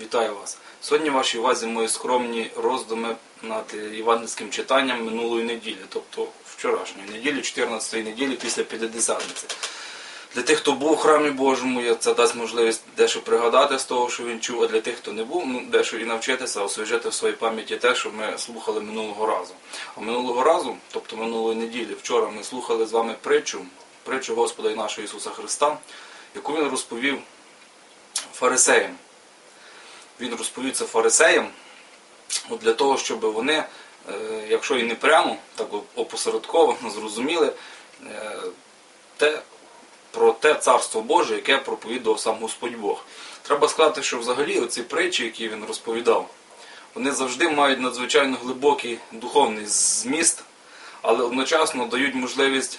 Вітаю вас. Сьогодні вашій увазі мої скромні роздуми над євангельським читанням минулої неділі, тобто вчорашньої неділі, 14-ї неділі після П'ятидесятниці. Для тих, хто був у храмі Божому, це дасть можливість дещо пригадати з того, що він чув, а для тих, хто не був, ну, дещо і навчитися, освіжити в своїй пам'яті те, що ми слухали минулого разу. А минулого разу, тобто минулої неділі, вчора ми слухали з вами притчу, притчу Господа і нашого Ісуса Христа, яку він розповів фарисеям. Він розповів це фарисеям от для того, щоб вони, е, якщо і не прямо, так опосередковано зрозуміли е, те, про те царство Боже, яке проповідував сам Господь Бог. Треба сказати, що взагалі оці притчі, які він розповідав, вони завжди мають надзвичайно глибокий духовний зміст, але одночасно дають можливість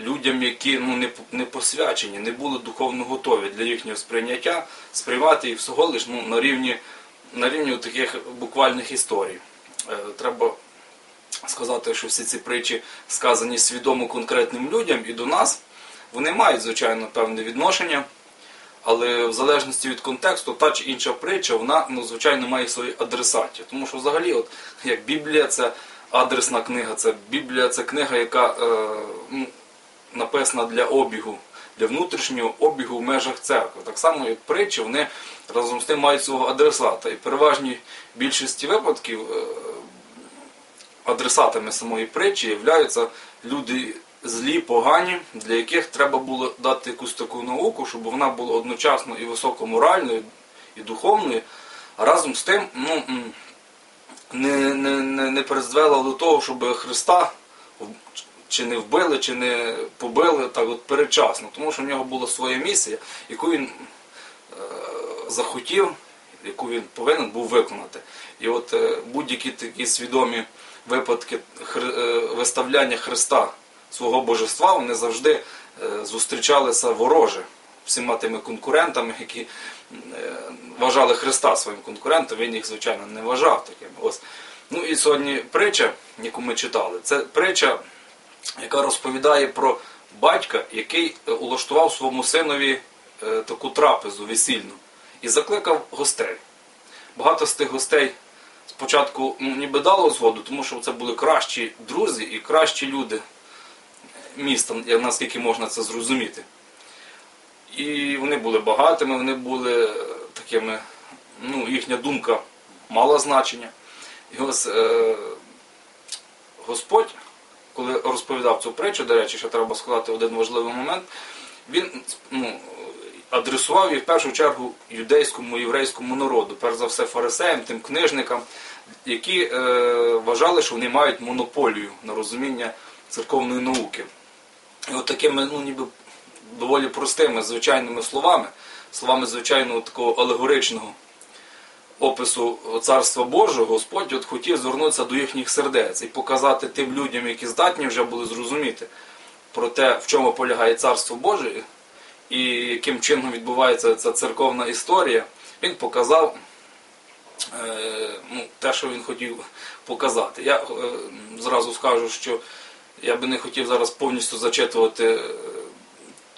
людям, які ну, не, не посвячені, не були духовно готові для їхнього сприйняття, сприймати їх всього лиш ну, на рівні, на рівні таких буквальних історій. Е, треба сказати, що всі ці притчі сказані свідомо конкретним людям і до нас. Вони мають, звичайно, певне відношення, але в залежності від контексту, та чи інша притча, вона, ну, звичайно, має свої адресаті. Тому що взагалі, от, як Біблія це адресна книга, це Біблія це книга, яка е, ну, написана для обігу, для внутрішнього обігу в межах церкви. Так само, як притчі, вони разом з тим мають свого адресата. І в переважній більшості випадків е, адресатами самої притчі являються люди злі, погані, для яких треба було дати якусь таку науку, щоб вона була одночасно і високоморальною, і духовною, а разом з тим ну, не, не, не, не призвела до того, щоб Христа чи не вбили, чи не побили так от передчасно, тому що в нього була своя місія, яку він е, захотів, яку він повинен був виконати. І от е, будь-які такі свідомі випадки хри- е, виставляння Христа свого божества, вони завжди е, зустрічалися вороже всіма тими конкурентами, які е, вважали Христа своїм конкурентом, він їх, звичайно, не вважав такими. Ось. Ну і сьогодні притча, яку ми читали, це притча, яка розповідає про батька, який е, улаштував своєму синові е, таку трапезу весільну і закликав гостей. Багато з тих гостей спочатку ну, ніби дало згоду, тому що це були кращі друзі і кращі люди міста, наскільки можна це зрозуміти. І вони були багатими, вони були е, такими, ну, їхня думка мала значення. І ось е, Господь, коли розповідав цю притчу, до речі, ще треба сказати один важливий момент, він ну, адресував її в першу чергу юдейському єврейському народу, перш за все фарисеям, тим книжникам, які е, вважали, що вони мають монополію на розуміння церковної науки. І от такими, ну ніби доволі простими, звичайними словами, словами звичайного такого алегоричного опису Царства Божого, Господь от хотів звернутися до їхніх сердець і показати тим людям, які здатні вже були зрозуміти про те, в чому полягає Царство Боже і яким чином відбувається ця церковна історія. Він показав е, ну, те, що він хотів показати. Я е, зразу скажу, що я би не хотів зараз повністю зачитувати е,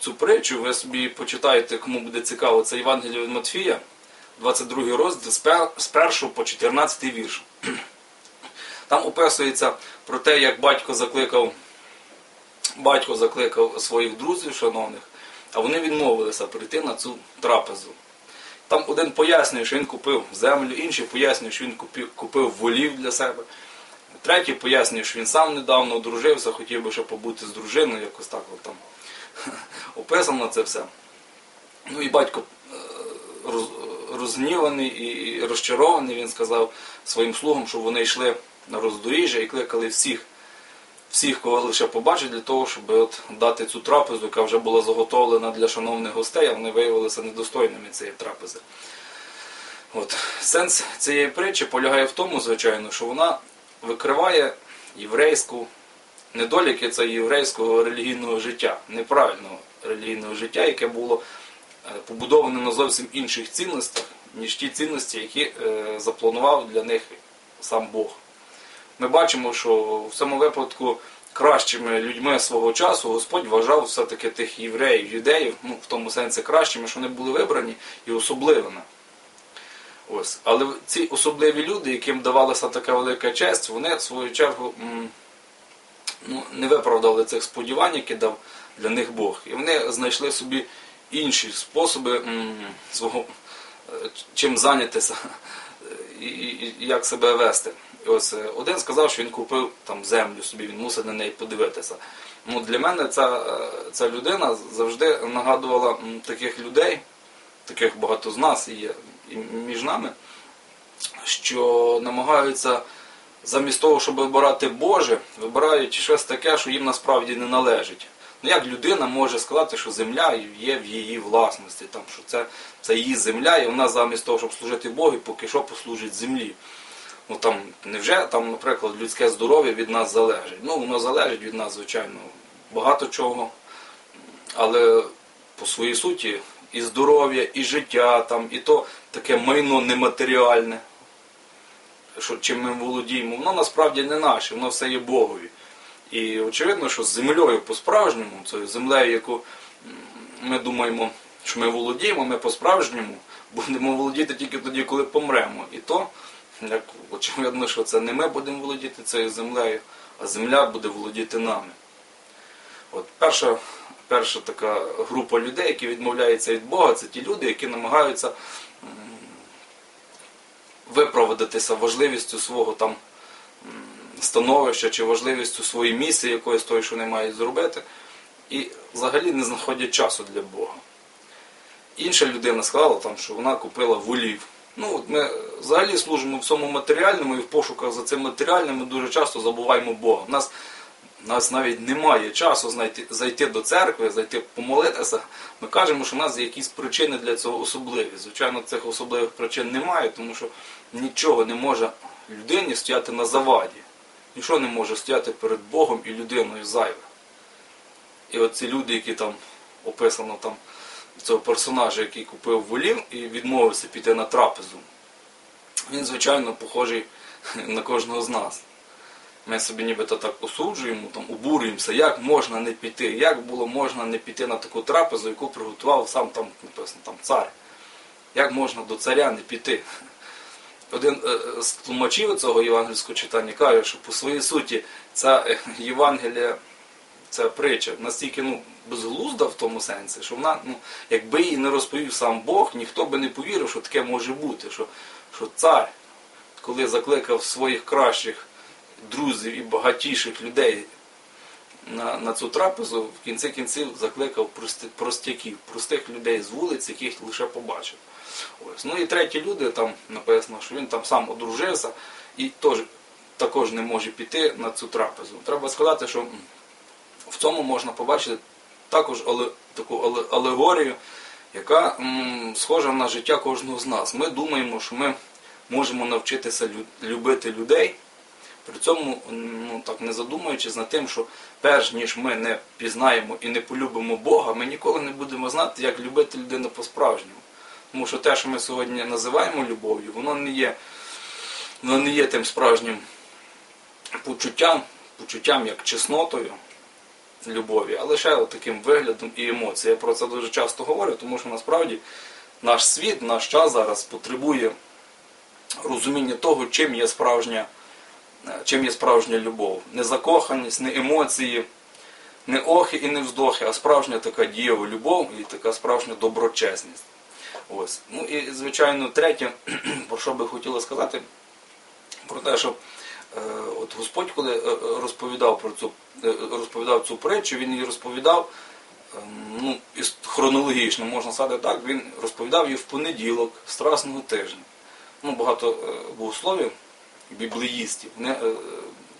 цю притчу. Ви собі почитаєте, кому буде цікаво, це Євангеліє від Матфія, 22 розділ з 1 по 14 вірш. Там описується про те, як батько закликав, батько закликав своїх друзів шановних, а вони відмовилися прийти на цю трапезу. Там один пояснює, що він купив землю, інший пояснює, що він купив, купив волів для себе. Третій пояснює, що він сам недавно одружився, хотів би ще побути з дружиною, якось так от там описано це все. Ну і батько е, роз- розгніваний і розчарований, він сказав своїм слугам, щоб вони йшли на роздоріжжя і кликали всіх, всіх, кого лише побачить, для того, щоб от дати цю трапезу, яка вже була заготовлена для шановних гостей, а вони виявилися недостойними цієї трапези. От. Сенс цієї притчі полягає в тому, звичайно, що вона викриває єврейську недоліки це єврейського релігійного життя, неправильного релігійного життя, яке було е, побудоване на зовсім інших цінностях, ніж ті цінності, які е, запланував для них сам Бог. Ми бачимо, що в цьому випадку кращими людьми свого часу Господь вважав все-таки тих євреїв, юдеїв, ну в тому сенсі кращими, що вони були вибрані і особливими. Ось. Але ці особливі люди, яким давалася така велика честь, вони в свою чергу ну, не виправдали цих сподівань, які дав для них Бог. І вони знайшли собі інші способи свого чим зайнятися і, і, і як себе вести. І ось е, один сказав, що він купив там землю собі, він мусить на неї подивитися. Ну, для мене ця, е, ця людина завжди нагадувала таких людей, таких багато з нас є і між нами, що намагаються замість того, щоб вибирати Боже, вибирають щось таке, що їм насправді не належить. Ну як людина може сказати, що земля є в її власності, там, що це, це її земля, і вона замість того, щоб служити Богу, поки що послужить землі. Ну там невже там, наприклад, людське здоров'я від нас залежить? Ну, воно залежить від нас, звичайно, багато чого. Але по своїй суті і здоров'я, і життя, там, і то таке майно нематеріальне, що чим ми володіємо, воно насправді не наше, воно все є Богові. І очевидно, що з землею по-справжньому, цією землею, яку ми думаємо, що ми володіємо, ми по-справжньому будемо володіти тільки тоді, коли помремо. І то, як очевидно, що це не ми будемо володіти цією землею, а земля буде володіти нами. От перша, перша така група людей, які відмовляються від Бога, це ті люди, які намагаються м, виправдатися важливістю свого там становища чи важливістю своєї місії, якоїсь того, що вони мають зробити, і взагалі не знаходять часу для Бога. Інша людина сказала, там, що вона купила волів. Ну, от ми взагалі служимо в цьому матеріальному і в пошуках за цим матеріальним ми дуже часто забуваємо Бога. У нас, у нас навіть немає часу знайти, зайти до церкви, зайти помолитися. Ми кажемо, що в нас є якісь причини для цього особливі. Звичайно, цих особливих причин немає, тому що нічого не може людині стояти на заваді. Нічого не може стояти перед Богом і людиною зайве. І оці люди, які там описано там цього персонажа, який купив волів і відмовився піти на трапезу, він, звичайно, похожий на кожного з нас. Ми собі нібито так осуджуємо, там, обурюємося, як можна не піти, як було можна не піти на таку трапезу, яку приготував сам там написано там цар. Як можна до царя не піти? Один е, з тлумачів цього євангельського читання каже, що по своїй суті ця е, Євангелія, ця притча настільки ну, безглузда в тому сенсі, що вона, ну, якби її не розповів сам Бог, ніхто би не повірив, що таке може бути, що, що цар, коли закликав своїх кращих друзів і багатіших людей на, на цю трапезу, в кінці кінців закликав простяків, простих людей з вулиць, яких лише побачив. Ось. Ну і треті люди, там написано, що він там сам одружився і теж, також не може піти на цю трапезу. Треба сказати, що в цьому можна побачити також таку але- алегорію, яка м, схожа на життя кожного з нас. Ми думаємо, що ми можемо навчитися лю- любити людей. При цьому, ну так не задумуючись над тим, що перш ніж ми не пізнаємо і не полюбимо Бога, ми ніколи не будемо знати, як любити людину по-справжньому. Тому що те, що ми сьогодні називаємо любов'ю, воно не є, воно не є тим справжнім почуттям, почуттям як чеснотою любові, а лише таким виглядом і емоцією. Я про це дуже часто говорю, тому що насправді наш світ, наш час зараз потребує розуміння того, чим є справжня, чим є справжня любов. Не закоханість, не емоції, не охи і не вздохи, а справжня така дієва любов і така справжня доброчесність. Ось. Ну і звичайно, третє, про що би хотіло сказати, про те, що е, от Господь, коли е, е, розповідав про цю е, розповідав цю притчу, він її розповідав ем, ну, хронологічно, можна сказати так, він розповідав її в понеділок Страсного тижня. Ну, багато е, богословів, біблеїстів, вони е,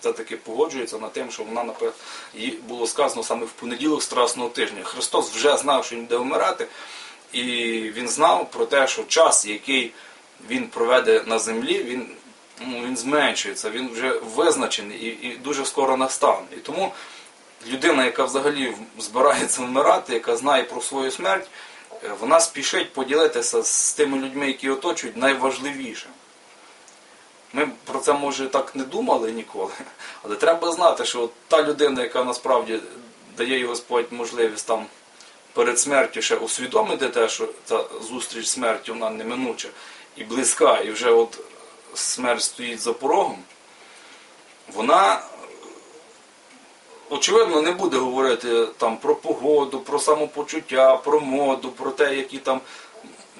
це таки погоджуються на тим, що вона напе- їй було сказано саме в понеділок Страсного тижня. Христос вже знав, що він буде вмирати, і він знав про те, що час, який він проведе на землі, він, ну, він зменшується, він вже визначений і, і дуже скоро настане. І тому людина, яка взагалі збирається вмирати, яка знає про свою смерть, е, вона спішить поділитися з тими людьми, які оточують, найважливіше. Ми про це може так не думали ніколи, але треба знати, що та людина, яка насправді дає Господь можливість там перед смертю ще усвідомити те, що ця зустріч з смертю вона неминуча, і близька, і вже от смерть стоїть за порогом, вона очевидно не буде говорити там про погоду, про самопочуття, про моду, про те, які там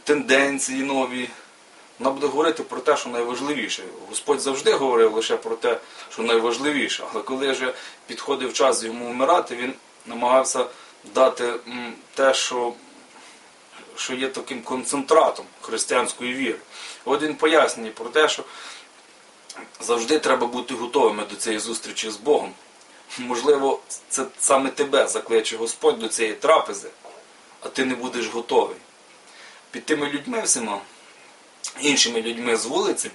тенденції нові. Вона буде говорити про те, що найважливіше. Господь завжди говорив лише про те, що найважливіше. Але коли вже підходив час йому вмирати, він намагався дати те, що, що є таким концентратом християнської віри. От він пояснює про те, що завжди треба бути готовими до цієї зустрічі з Богом. Можливо, це саме тебе закличе Господь до цієї трапези, а ти не будеш готовий. Під тими людьми всіма, іншими людьми з вулиці,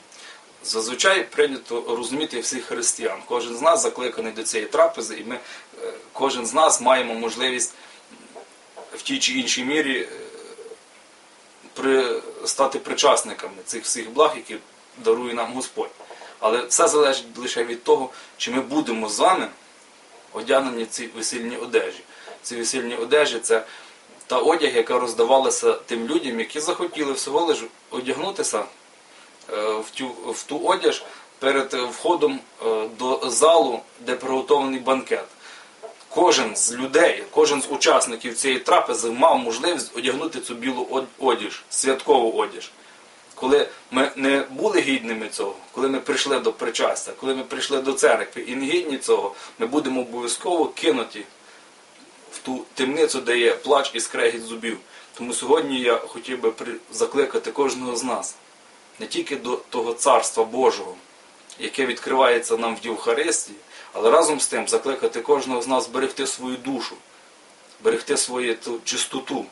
зазвичай прийнято розуміти всіх християн. Кожен з нас закликаний до цієї трапези, і ми, е, кожен з нас маємо можливість в тій чи іншій мірі е, при, стати причасниками цих всіх благ, які дарує нам Господь. Але все залежить лише від того, чи ми будемо з вами одягнені в ці весільні одежі. Ці весільні одежі це та одяг, яка роздавалася тим людям, які захотіли всього лиш одягнутися в ту, в ту одяж перед е, входом е, до залу, де приготований банкет. Кожен з людей, кожен з учасників цієї трапези мав можливість одягнути цю білу одіж, святкову одіж. Коли ми не були гідними цього, коли ми прийшли до причастя, коли ми прийшли до церкви і не гідні цього, ми будемо обов'язково кинуті в ту темницю, де є плач і скрегіт зубів. Тому сьогодні я хотів би закликати кожного з нас не тільки до того царства Божого, яке відкривається нам в Євхаристії, але разом з тим закликати кожного з нас берегти свою душу, берегти свою ту чистоту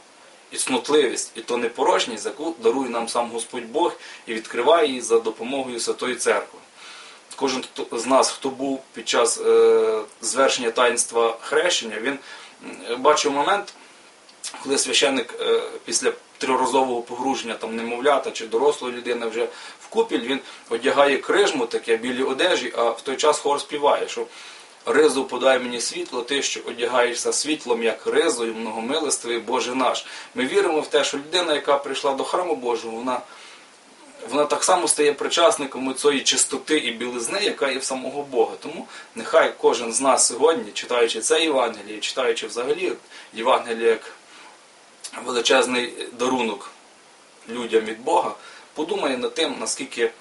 і цнотливість, і то непорожність, яку дарує нам сам Господь Бог і відкриває її за допомогою Святої Церкви. Кожен з нас, хто був під час е, звершення таїнства хрещення, він бачив момент, коли священник е, після триразового погруження там немовлята чи дорослої людини вже в купіль, він одягає крижму, таке білі одежі, а в той час хор співає, що ризу подай мені світло, ти, що одягаєшся світлом, як ризою, многомилостивий Боже наш. Ми віримо в те, що людина, яка прийшла до храму Божого, вона вона так само стає причасником цієї чистоти і білизни, яка є в самого Бога. Тому нехай кожен з нас сьогодні, читаючи це Євангеліє, читаючи взагалі Євангеліє як величезний дарунок людям від Бога, подумає над тим, наскільки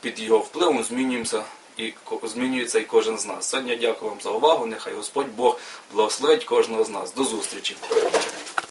під його впливом змінюємося і змінюється і кожен з нас. Сьогодні дякую вам за увагу. Нехай Господь Бог благословить кожного з нас. До зустрічі.